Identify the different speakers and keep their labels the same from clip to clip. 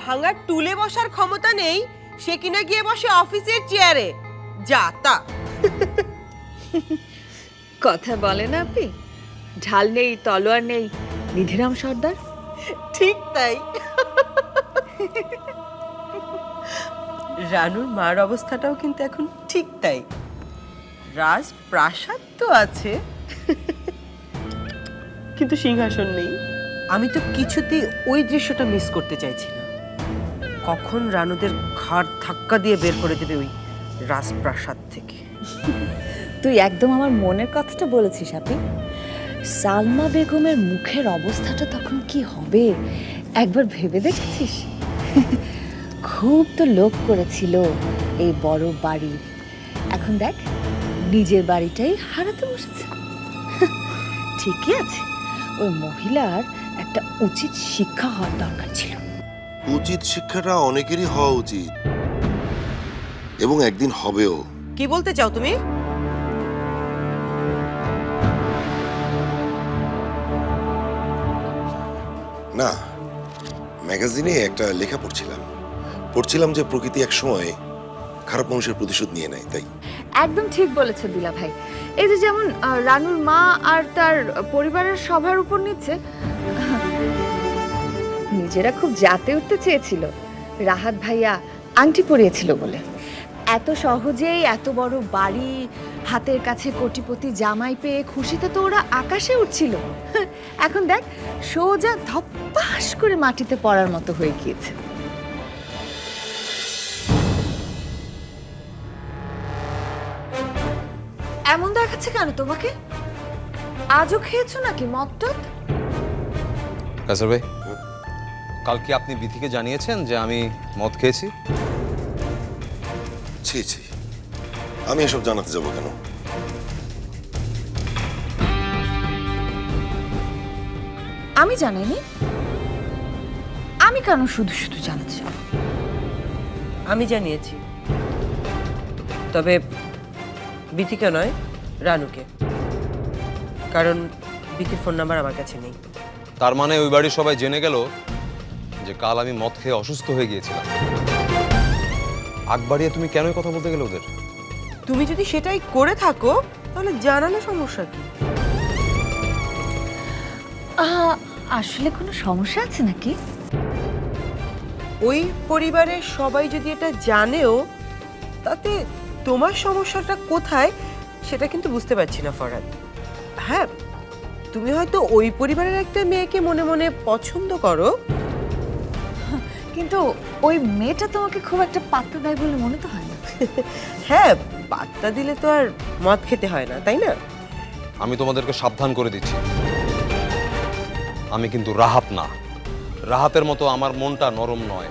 Speaker 1: যার ভাঙা টুলে বসার ক্ষমতা নেই সে কিনা গিয়ে বসে অফিসের চেয়ারে যা তা।
Speaker 2: কথা বলে না আপনি? ঢাল নেই তলোয়ার নেই নিধিরাম সর্দার?
Speaker 1: ঠিক তাই। রানুর মার অবস্থাটাও কিন্তু এখন ঠিক তাই। রাজ প্রাসাদ তো আছে। কিন্তু সিংহাসন নেই। আমি তো কিছুতেই ওই দৃশ্যটা মিস করতে চাইছি না। কখন রানুদের ঘাড় ধাক্কা দিয়ে বের করে দেবে ওই রাজপ্রাসাদ থেকে?
Speaker 2: তুই একদম আমার মনের কথাটা বলেছিস আপনি সালমা বেগমের মুখের অবস্থাটা তখন কি হবে? একবার ভেবে দেখেছিস? খুব তো লোভ করেছিল এই বড় বাড়ি। এখন দেখ, নিজের বাড়িটাই হারাতে বসেছে। ঠিকই আছে, ওই মহিলার একটা উচিত শিক্ষা হওয়ার দরকার ছিল।
Speaker 3: উচিত শিক্ষাটা অনেকেরই হওয়া উচিত। এবং একদিন হবেও।
Speaker 1: কি বলতে চাও তুমি?
Speaker 3: না ম্যাগাজিনে একটা লেখা পড়ছিলাম। পড়ছিলাম যে প্রকৃতি এক সময় খারাপ মানুষের প্রতিশোধ নিয়ে নেয় তাই।
Speaker 2: একদম ঠিক বলেছে দিলা ভাই। এই যে যেমন আহ, রানুর মা আর তার পরিবারের সবার উপর নিচ্ছে নিজেরা খুব জাতে উঠতে চেয়েছিল। রাহাত ভাইয়া আংটি পরিয়েছিল বলে। এত সহজেই এত বড় বাড়ি, হাতের কাছে কোটিপতি জামাই পেয়ে খুশিতে তো ওরা আকাশে উঠছিল এখন দেখ, সোজা ধপ্পাস করে মাটিতে পড়ার মতো হয়ে গিয়েছে। এমন দেখাচ্ছে কেন তোমাকে? আজও খেয়েছো নাকি মদটদ?
Speaker 4: কাসার ভাই কাল কি আপনি বিথিকে জানিয়েছেন যে আমি মদ খেয়েছি?
Speaker 3: ছি ছি। আমি এসব জানাতে যাব কেন?
Speaker 2: আমি জানাইনি। আমি কেন শুধু শুধু জানতে যাব?
Speaker 1: আমি জানিয়েছি। তবে বিথিকা নয় রানুকে। কারণ বিথির ফোন নাম্বার আমার কাছে নেই।
Speaker 4: তার মানে ওই বাড়ির সবাই জেনে গেল যে কাল আমি মদ খেয়ে অসুস্থ হয়ে গিয়েছিলাম। আগ বাড়িয়ে তুমি কেনই কথা বলতে গেলে ওদের?
Speaker 1: তুমি যদি সেটাই করে থাকো তাহলে জানানো সমস্যা কি?
Speaker 2: আহ, আসলে কোনো সমস্যা আছে নাকি?
Speaker 1: ওই পরিবারের সবাই যদি এটা জানেও তাতে তোমার সমস্যাটা কোথায় সেটা কিন্তু বুঝতে পারছি না ফরাদ। হ্যাঁ তুমি হয়তো ওই পরিবারের একটা মেয়েকে মনে মনে পছন্দ করো
Speaker 2: কিন্তু ওই মেয়েটা তোমাকে খুব একটা পাত্তা দেয় বলে মনে তো হয় না।
Speaker 1: হ্যাঁ পাত্তা দিলে তো আর মদ খেতে হয় না তাই না?
Speaker 4: আমি তোমাদেরকে সাবধান করে দিচ্ছি। আমি কিন্তু রাহাত না। রাহাতের মতো আমার মনটা নরম নয়।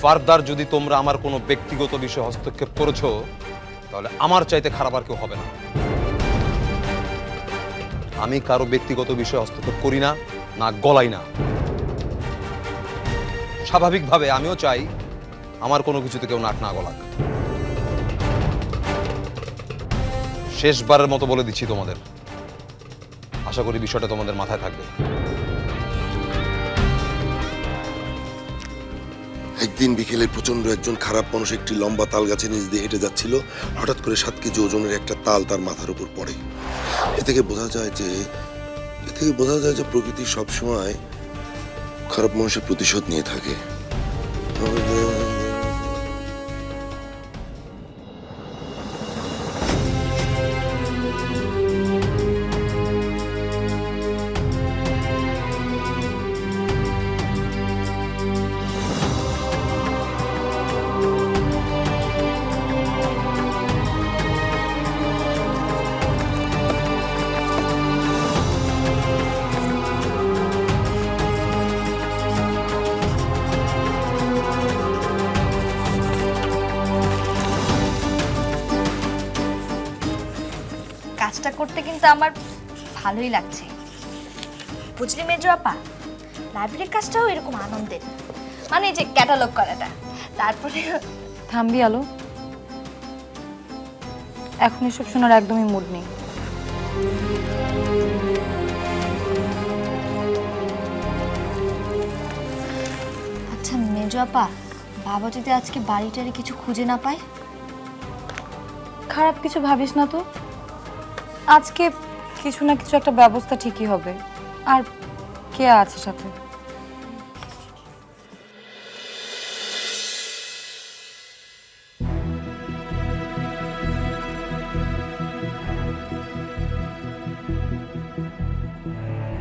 Speaker 4: ফারদার যদি তোমরা আমার কোনো ব্যক্তিগত বিষয়ে হস্তক্ষেপ করেছ তাহলে আমার চাইতে খারাপ আর কেউ হবে না। আমি কারও ব্যক্তিগত বিষয়ে হস্তক্ষেপ করি না না গলাই না। স্বাভাবিকভাবে আমিও চাই আমার কোনো কিছুতে কেউ নাক না গলাক। শেষবারের মতো বলে দিচ্ছি তোমাদের। আশা করি বিষয়টা তোমাদের মাথায় থাকবে।
Speaker 3: একদিন বিকেলে প্রচণ্ড একজন খারাপ মানুষ একটি লম্বা তাল গাছের নিচ দিয়ে হেঁটে যাচ্ছিল। হঠাৎ করে সাত কেজি ওজনের একটা তাল তার মাথার উপর পড়ে। এ থেকে বোঝা যায় যে এ থেকে বোঝা যায় যে প্রকৃতি সবসময় খারাপ মানুষের প্রতিশোধ নিয়ে থাকে।
Speaker 5: আমার ভালোই লাগছে। বুঝলি মেজো আপা? লাইব্রেরির কাজটাও এরকম আনন্দের। মানে এই যে ক্যাটালগ করাটা। তারপরে
Speaker 6: থামবি আলো। এখন এসব শোনার একদমই মুড নেই।
Speaker 5: আচ্ছা মেজো আপা বাবা যদি আজকে বাড়িটারে কিছু খুঁজে না পায়?
Speaker 6: খারাপ কিছু ভাবিস না তো? আজকে কিছু না কিছু একটা ব্যবস্থা ঠিকই হবে। আর কে আছে সাথে?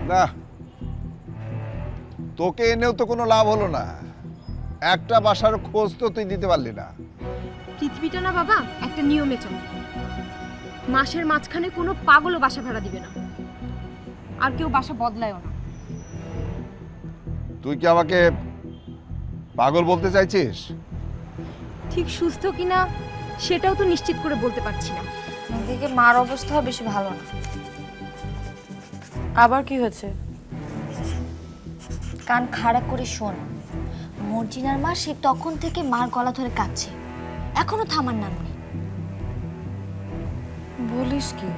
Speaker 7: না। তোকে এনেও তো কোনো লাভ হলো না। একটা বাসার খোঁজ তো তুই দিতে পারলি না।
Speaker 8: পৃথিবীটা না বাবা একটা নিয়মে চলে। মাসের মাঝখানে কোনো পাগলও বাসা ভাড়া দিবে না। আর কেউ বাসা বদলায়ও না।
Speaker 7: তুই কি আমাকে পাগল বলতে চাইছিস?
Speaker 8: ঠিক সুস্থ কিনা সেটাও তো নিশ্চিত করে বলতে পারছি না।
Speaker 5: এদিকে মার অবস্থাও বেশি ভালো না।
Speaker 6: আবার কি হয়েছে?
Speaker 5: কান খাড়া করে শোন। মর্জিনার মা সে তখন থেকে মার গলা ধরে কাঁদছে। এখনও থামার নাম নেই।
Speaker 6: বলিস কি?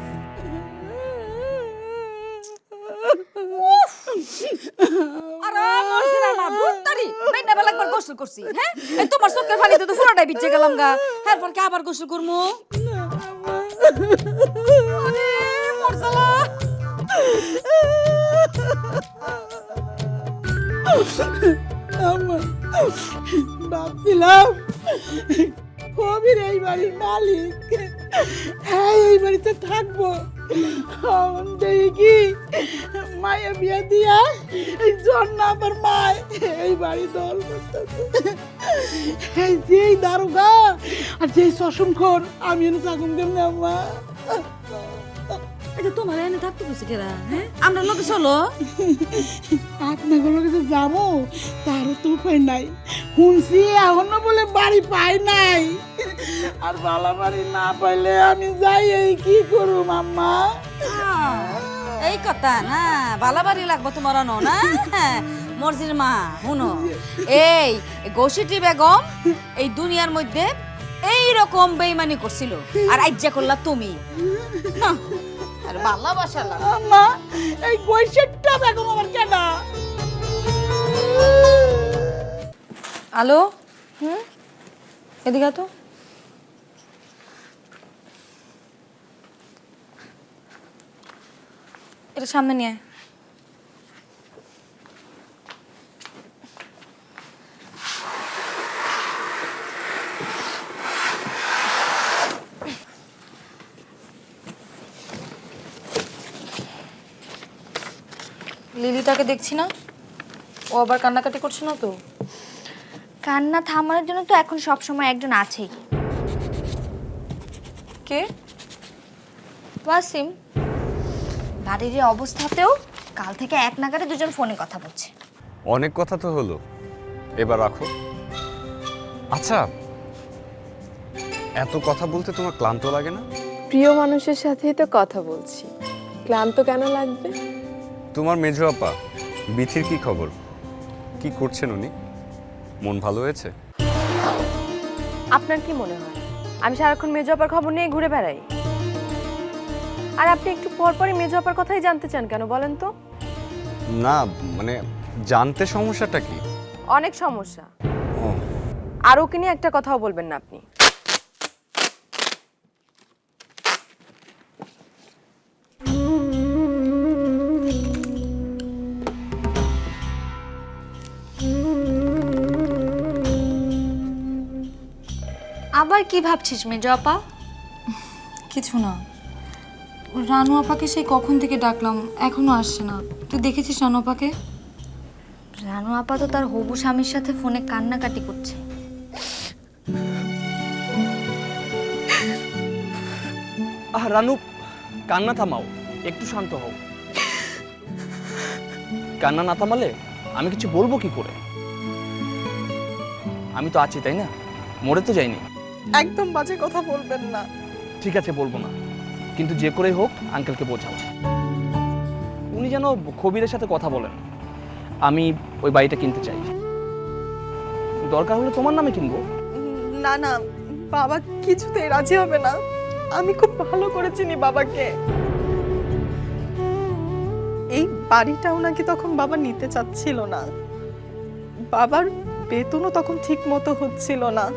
Speaker 9: গোসল করছি হ্যাঁ? তোমার চোখের তো পুরোটাই গেলাম গা। কি আবার গোসল
Speaker 10: ভাবছিলাম কবির এই বাড়ির মালিক। হ্যাঁ এই বাড়িতে থাকব। দেখি কি মায়ের বিয়ে দিয়া এই জন্য আবার মায়। এই বাড়ি দল করতেছে। এই যেই দারুগা আর যেই শশমখোর আমি থাকুন কেমনে আম্মা
Speaker 9: এটা তোমার এনে থাকতে কইছে কেরা হ্যাঁ? আমরা লোকে চলো।
Speaker 10: আপনাদের কাছে যাব তারও তো উপায় নাই। শুনছি এখনও বলে বাড়ি পাই নাই। আর বালা বাড়ি না পাইলে আমি যাই এই কি করু মাম্মা
Speaker 9: এই কথা না বালাবাড়ি লাগবো তোমার অন না? মর্জির মা শুনো এই গৌসিটি বেগম এই দুনিয়ার মধ্যে এই রকম বেইমানি করছিল। আর আজ্জা করলা তুমি। আর ভালোবাসা না।
Speaker 10: আম্মা এই বেগম আমার কেন?
Speaker 6: আলো? হুম? এদিকে তো। এটা সামনে নিয়ে লিলিটাকে দেখছি না। ও আবার কান্নাকাটি করছে না তো?
Speaker 5: কান্না থামানোর জন্য তো এখন সব সময় একজন আছেই।
Speaker 6: কে?
Speaker 5: ওয়াসিম। বাড়ির এই অবস্থাতেও কাল থেকে এক নাগারে দুজন ফোনে কথা বলছে।
Speaker 11: অনেক কথা তো হলো। এবার রাখো। আচ্ছা এত কথা বলতে তোমার ক্লান্ত লাগে না?
Speaker 12: প্রিয় মানুষের সাথেই তো কথা বলছি। ক্লান্ত কেন লাগবে?
Speaker 11: তোমার মেজো আপা বিথির কি খবর? কি করছেন উনি? মন ভালো হয়েছে?
Speaker 12: আপনার কি মনে হয়? আমি সারাক্ষণ মেজো আপার খবর নিয়ে ঘুরে বেড়াই। আর আপনি একটু পর পরই মেজো আপার কথাই জানতে চান কেন বলেন তো?
Speaker 11: না মানে জানতে সমস্যাটা কি?
Speaker 12: অনেক সমস্যা। আর ওকে নিয়ে একটা কথাও বলবেন না আপনি।
Speaker 5: আবার কি ভাবছিস মেজো আপা?
Speaker 6: কিছু না। রানু আপাকে সেই কখন থেকে ডাকলাম এখনও আসছে না। তুই দেখেছিস রানু আপাকে?
Speaker 5: রানু আপা তো তার হবু স্বামীর সাথে ফোনে কান্নাকাটি করছে।
Speaker 13: আহ রানু কান্না থামাও একটু শান্ত হও। কান্না না থামালে আমি কিছু বলব কি করে? আমি তো আছি তাই না? মরে তো যাইনি।
Speaker 10: একদম বাজে কথা বলবেন না।
Speaker 13: ঠিক আছে বলব না। কিন্তু যে করেই হোক আঙ্কেলকে বোঝাও। উনি যেন কবিরের সাথে কথা বলেন। আমি ওই বাড়িটা কিনতে চাই। দরকার হলে তোমার নামে কিনবো।
Speaker 10: না না বাবা কিছুতে রাজি হবে না। আমি খুব ভালো করে চিনি বাবাকে। এই বাড়িটাও নাকি তখন বাবা নিতে চাচ্ছিল না। বাবার
Speaker 14: বেতনও তখন ঠিক মতো হচ্ছিল না।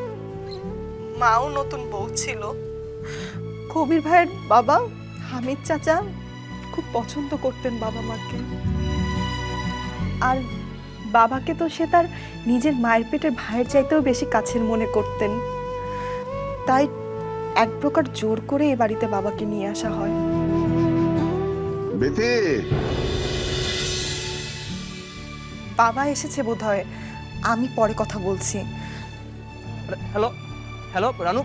Speaker 14: মাও নতুন বউ ছিল। কবির ভাইয়ের বাবা হামিদ চাচা খুব পছন্দ করতেন বাবা মাকে। আর বাবাকে তো সে তার নিজের মায়ের পেটের ভাইয়ের চাইতেও বেশি কাছের মনে করতেন। তাই এক প্রকার জোর করে এ বাড়িতে বাবাকে নিয়ে আসা হয়।
Speaker 7: বেতে
Speaker 14: বাবা এসেছে বোধহয়। আমি পরে কথা বলছি।
Speaker 13: হ্যালো? হ্যালো রানু?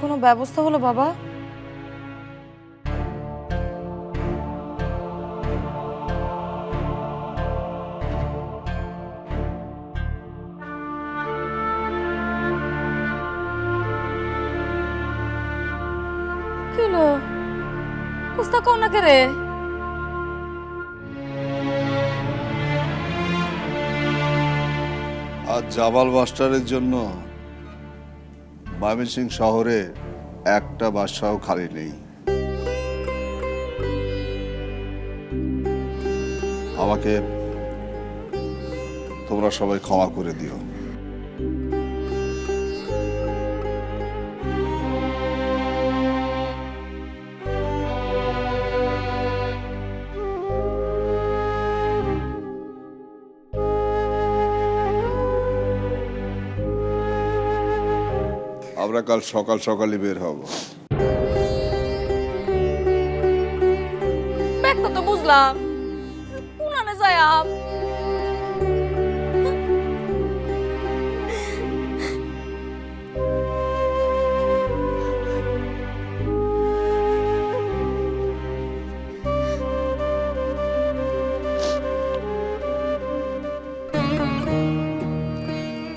Speaker 15: কোনো ব্যবস্থা হলো বাবা?
Speaker 7: আজ জাবাল মাস্টারের জন্য ময়মনসিং শহরে একটা বাসাও খালি নেই। আমাকে তোমরা সবাই ক্ষমা করে দিও। আমরা কাল সকাল সকালই বের হব।
Speaker 15: ব্যাগটা তো বুঝলাম। উনানে যায়াম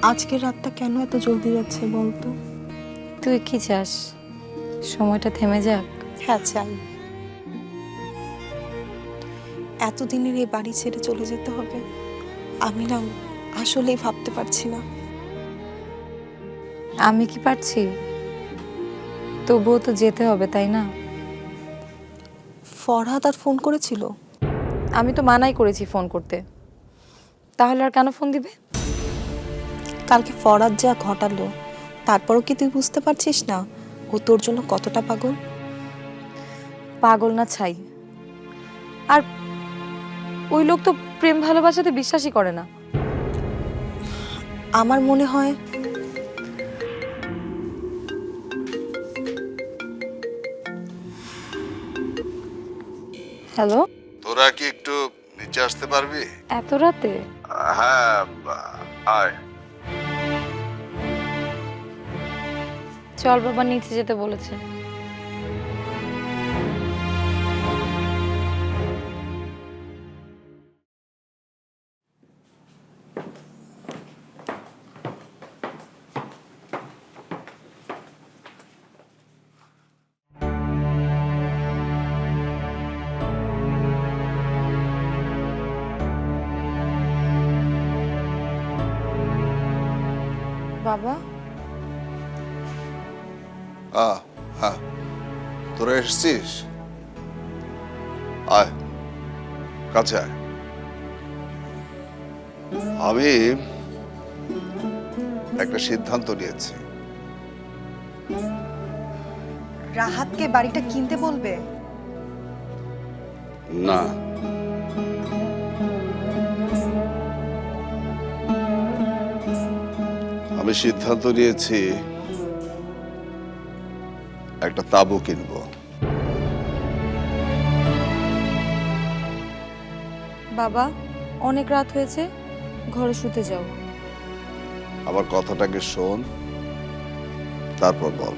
Speaker 14: আজকের রাতটা কেন এত জলদি যাচ্ছে বলতো?
Speaker 15: তুই কি চাস? সময়টা থেমে যাক।
Speaker 14: হ্যাঁ চাই। এতদিনের এই বাড়ি ছেড়ে চলে যেতে হবে আমি না আসলেই ভাবতে পারছি না।
Speaker 15: আমি কি পারছি? তবুও তো যেতে হবে তাই না?
Speaker 14: ফরহাদ আর ফোন করেছিল?
Speaker 15: আমি তো মানাই করেছি ফোন করতে। তাহলে আর কেন ফোন দিবে?
Speaker 14: কালকে ফরহাদ যা ঘটালো তারপরও কি তুই বুঝতে পারছিস না ও তোর জন্য কতটা পাগল?
Speaker 15: পাগল না ছাই। আর ওই লোক তো প্রেম ভালোবাসাতে বিশ্বাসই করে না।
Speaker 14: আমার মনে হয়
Speaker 15: হ্যালো?
Speaker 7: তোরা কি একটু নিচে আসতে পারবি?
Speaker 15: এত রাতে?
Speaker 7: হ্যাঁ আয়।
Speaker 15: চল বাবা নিচে যেতে বলেছে। বাবা?
Speaker 7: আ হ্যাঁ তোরা এসেছিস? আয়। কাছে আয়। আমি একটা সিদ্ধান্ত নিয়েছি।
Speaker 14: রাহাতকে বাড়িটা কিনতে বলবে?
Speaker 7: না। আমি সিদ্ধান্ত নিয়েছি একটা তাবু কিনবো।
Speaker 15: বাবা অনেক রাত হয়েছে ঘরে শুতে যাও।
Speaker 7: আমার কথাটাকে শোন তারপর বল।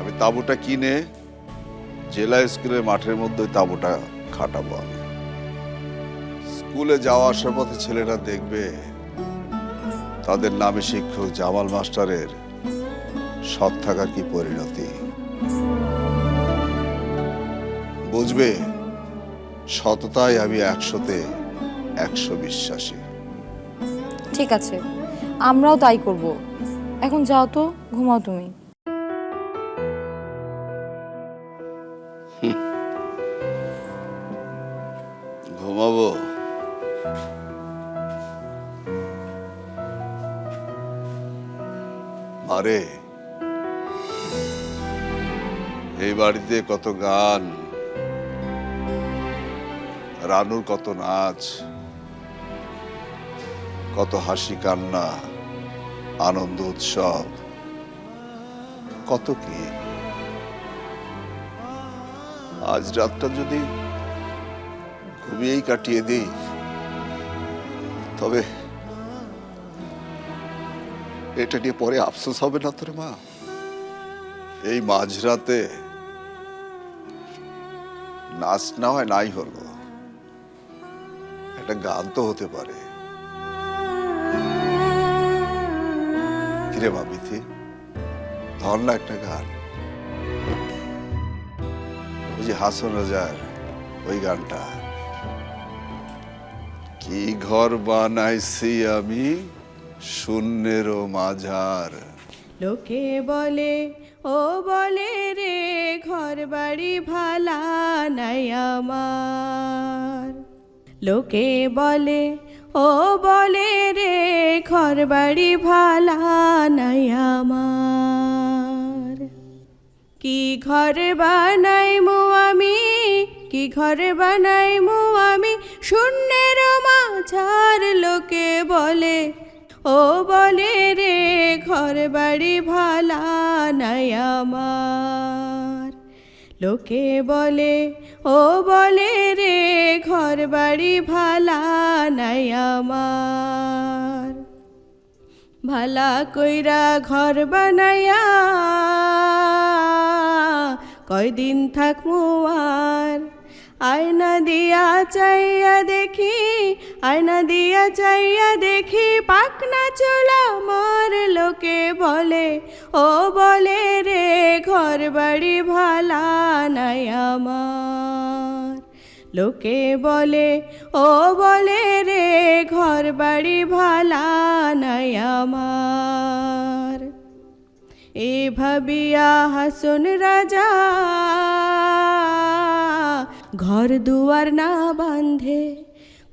Speaker 7: আমি তাঁবুটা কিনে জেলা স্কুলের মাঠের মধ্যে ওই তাঁবুটা খাটাবো আমি। স্কুলে যাওয়া আসার পথে ছেলেরা দেখবে তাদের নামে শিক্ষক জামাল মাস্টারের সৎ থাকার কি পরিণতি? বুঝবে সততায় আমি একশোতে একশো বিশ্বাসী।
Speaker 6: ঠিক আছে আমরাও তাই করব। এখন যাও তো ঘুমাও তুমি।
Speaker 7: ঘুমাবো। আরে বাড়িতে কত গান, রানুর কত নাচ, কত হাসি কান্না, আনন্দ উৎসব, কত কি। আজ রাতটা যদি ঘুমিয়েই কাটিয়ে দিই, তবে এটা নিয়ে পরে আফসোস হবে না তোর মা। এই মাঝরাতে নাচ না হয় নাই হলো, একটা গান তো হতে পারে। কিরে বিথি ধর না একটা গান। ওই যে হাসন রাজার ওই গানটা। কি ঘর বানাইছি আমি শূন্যেরও মাঝার।
Speaker 15: লোকে বলে, ও বলে রে ঘর বাড়ি ভালা। নাই আমার। লোকে বলে, ও বলে রে ঘর বাড়ি ভালা নাই আমার। কি ঘর বানাই মো আমি, কি ঘর বানাই মো আমি? শূন্যের মাঝার লোকে বলে, ও বলে রে ঘর বাড়ি ভালা নাই আমার। লোকে বলে, ও বলে রে ঘর বাড়ি ভালা নাই আমার। ভালা কইরা ঘর বানাইয়া, কয়দিন থাকব আর আয়না দিয়া চাইয়া দেখি, আয়না দিয়া চাইয়া দেখি পাকনা চোলা মার লোকে বলে, ও বলে রে ঘর বাড়ি ভালা নাই আমার। লোকে বলে, ও বলে রে ঘর বাড়ি ভালা নাই আমার। এ ভাবিয়া হাসন রাজা ঘর দুয়ার না বান্ধে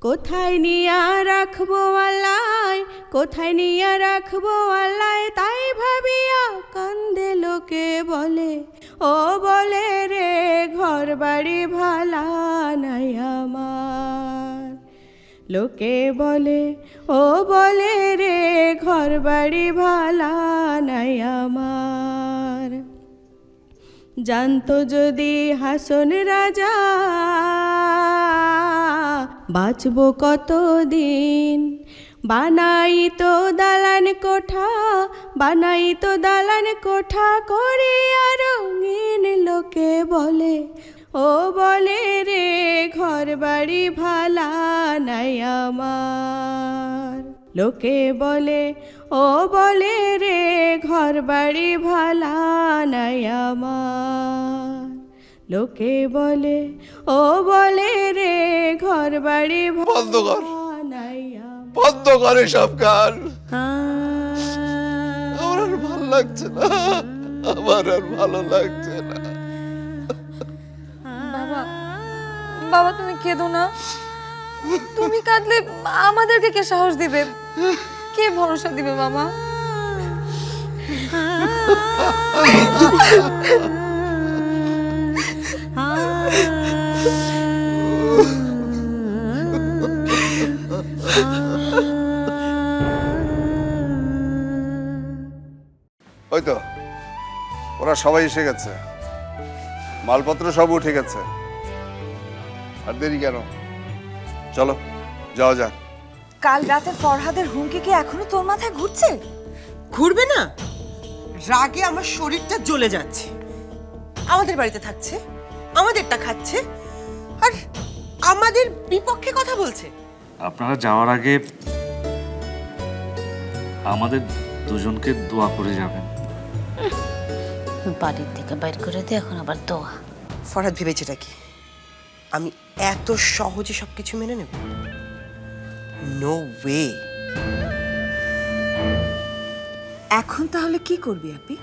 Speaker 15: কোথায় নিয়া রাখব আল্লাহ? কোথায় নিয়া রাখব আল্লাহ? তাই ভাবিয়া কান্দে লোকে বলে, ও বলে রে ঘর বাড়ি ভালা নাই আমার। লোকে বলে, ও বলে রে ঘর বাড়ি ভালা নাই আমার। জানতো যদি হাসন রাজা, বাঁচবো কতদিন? বানাই তো দালান কোঠা বানাই তো দালান কোঠা করে আর রঙিন লোকে বলে। ও বলে রে ঘর বাড়ি ভালা নাই আমার। লোকে বলে ও বলে রে ঘর বাড়ি ভালা নাই আমার। লোকে বলে ও বলে রে ঘর বাড়ি
Speaker 7: বন্ধ কর। বন্ধ করে সব গান।
Speaker 15: আমার
Speaker 7: আমার আর ভালো লাগছে না। আমার আর ভালো লাগছে না।
Speaker 6: বাবা বাবা তুমি কেঁদো না। তুমি কাঁদলে আমাদেরকে কে সাহস দিবে? কে ভরসা দিবে বাবা
Speaker 7: ওই তো ওরা সবাই এসে গেছে। মালপত্র সব উঠে গেছে। আর দেরি কেন? চলো, যাওয়া যাক।
Speaker 2: কাল রাতে ফরহাদের হুমকি কি এখনও তোর মাথায় ঘুরছে?
Speaker 1: ঘুরবে না। রাগে আমার শরীরটা জ্বলে যাচ্ছে। আমাদের বাড়িতে থাকছে আমাদেরটা খাচ্ছে আর আমাদের বিপক্ষে কথা বলছে।
Speaker 16: আপনারা যাওয়ার আগে আমাদের দুজনকে দোয়া করে যাবেন।
Speaker 17: বাড়ির থেকে বাইর করে দিয়ে এখন আবার দোয়া।
Speaker 1: ফরহাদ ভেবেছেটা কি? আমি এত সহজে সব কিছু মেনে নেব? নো ওয়ে
Speaker 2: এখন তাহলে কি করবি আপি?